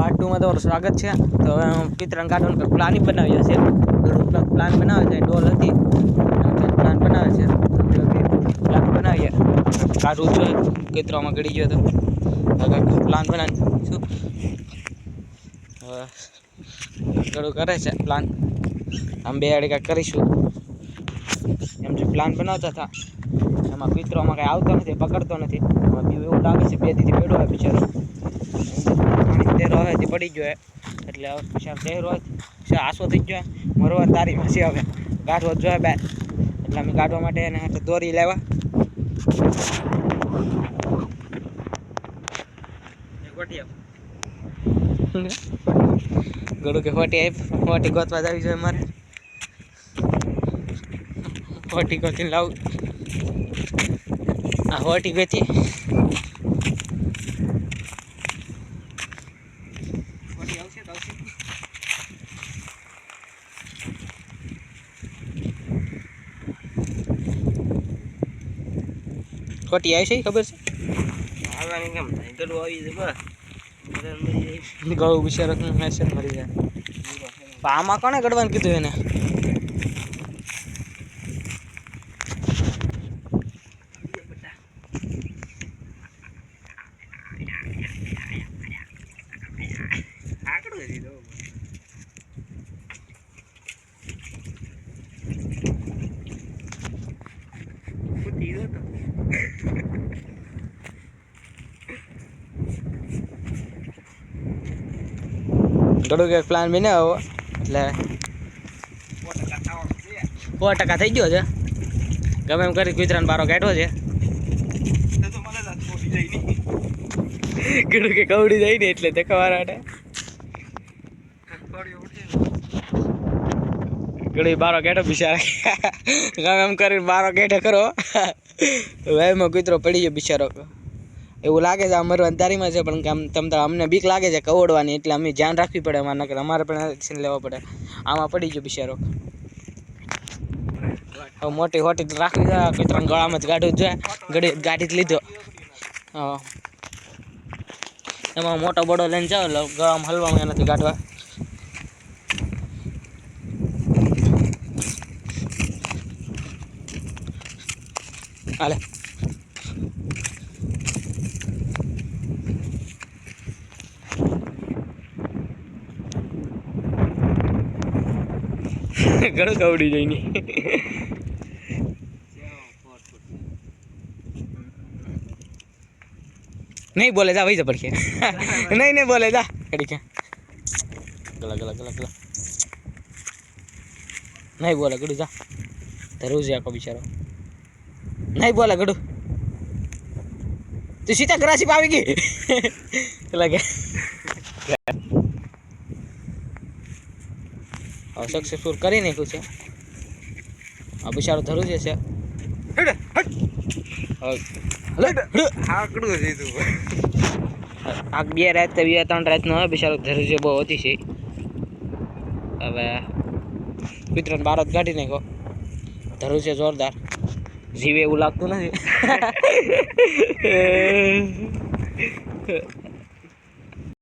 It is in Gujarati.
પાર્ટ ટુમાં તમારું સ્વાગત છે. તો હવે હું પિત્રણ કાઢવાનું પ્લાન બનાવી છે પ્લાન બનાવે છે ડોલ હતી. પ્લાન બનાવે છે. પ્લાન બનાવીએ. કાઢવું જોઈએ કચરામાં ગળી ગયો તો. પ્લાન બનાવી છું ઘણું કરે છે પ્લાન આમ બે કાંઈક કરીશું. એમ જે પ્લાન બનાવતા હતા. એમાં પિત્રોમાં કાંઈ આવતો નથી, પકડતો નથી. એમાં બીજું એવું લાગે છે, બે દીધી પેડો આપી બિચારો. તે પડી ગયો એટલે હવે પછી છે આસો થઈ ગયો મરવા તારી પછી હવે. ગાંઠવો જોઈએ બે એટલે અમે ગાંઠવા માટે એને દોરી લેવા. ગળું કે ફોટી આવી ફોટી ગોતવા જવી જોઈએ મારે. ફોટી ગોતીને લાવું. આ ફોટી ગોતી. ખોટી આવી છે ખબર આવવાની કેમ થાય? ગળું આવી છે બસ. ગળું બિચારો મેસેજ મરી જાય. આમાં કોને ગળવાનું કીધું એને? આકડું હતી ગયો તો. ગળું કે પ્લાન બનાવ્યો એટલે સો ટકા થઈ ગયો છે ગમે એમ કરી કુતરાને બારો કાઢવો છે. ગળું કે કવડી જાય ને એટલે દેખાવા માટે ગળી બારો ગેઠો બિચારા ગમે એમ કરીને બારો ગેઠો કરો. વેમાં કૂતરો પડી ગયો બિચારો. એવું લાગે છે આ મરવાની તારીમાં છે, પણ આમ તમ તાર અમને બીક લાગે છે કવડવાની, એટલે અમે ધ્યાન રાખવી પડે અમારે નકર. અમારે પણ એક્શન લેવો પડે. આમાં પડી ગયો બિચારો. હવે મોટી હોટી રાખવી છે કૂતરાને ગળામાં જ ગાઢું જોઈએ ગાડી જ લીધો. હા. એમાં મોટો બડો લઈને જાઓ ગળામાં હલવામાં નથી ગાઢવા. હાલે ઘણું કવડી જઈને નહીં બોલે જા જા પડખે નહીં નહીં બોલે જા કડી કે ગલા ગલા ગલા ગલા નહીં બોલે ગડું જા ધરું છે આખો બિચારો નહીં બોલે ગડું. તું સીતા ગ્રાસી આવી ગઈ? લાગે સક્સેસફુલ કરી નાખ્યું છે. આ બિચારો ધરું છે. છે હેડે, હટ. હવે હલે, હલે. આકડું હતી તું. આ બે રાત બે ત્રણ રાતનો હોય બિચારો ધરું છે બહુ અતિશય હવે મિત્રોને બાર જ કાઢી નાખો ધરું છે જોરદાર. જીવે એવું લાગતું નથી.